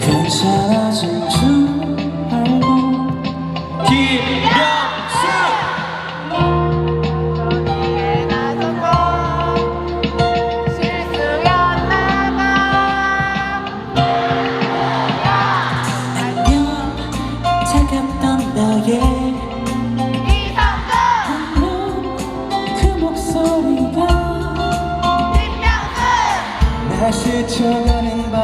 괜찮아진 줄 알고 기 다시 쳐가는 밤.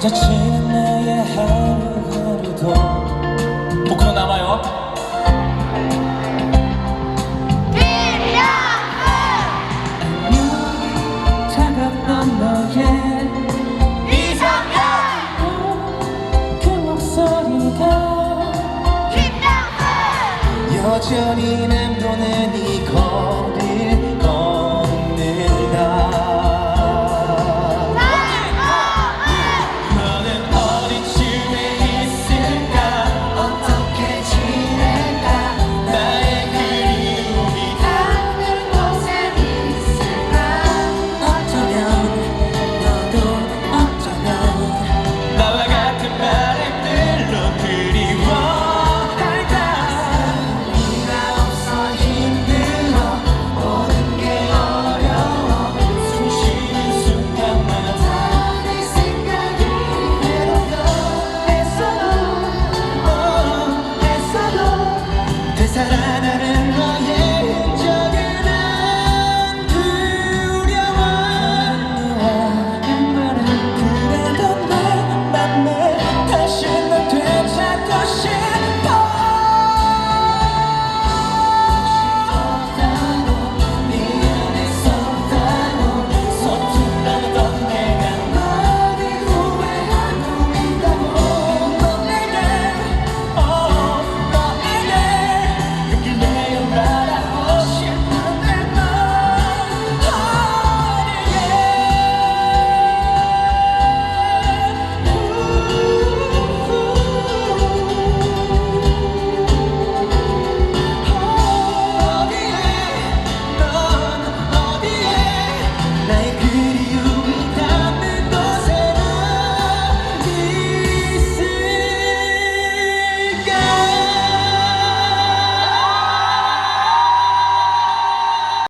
지치는 나의 하루하루도. 복으로 남아요. 안녕 차갑던 너의 이성현 그 목소리가 여전히 맴도는 이곳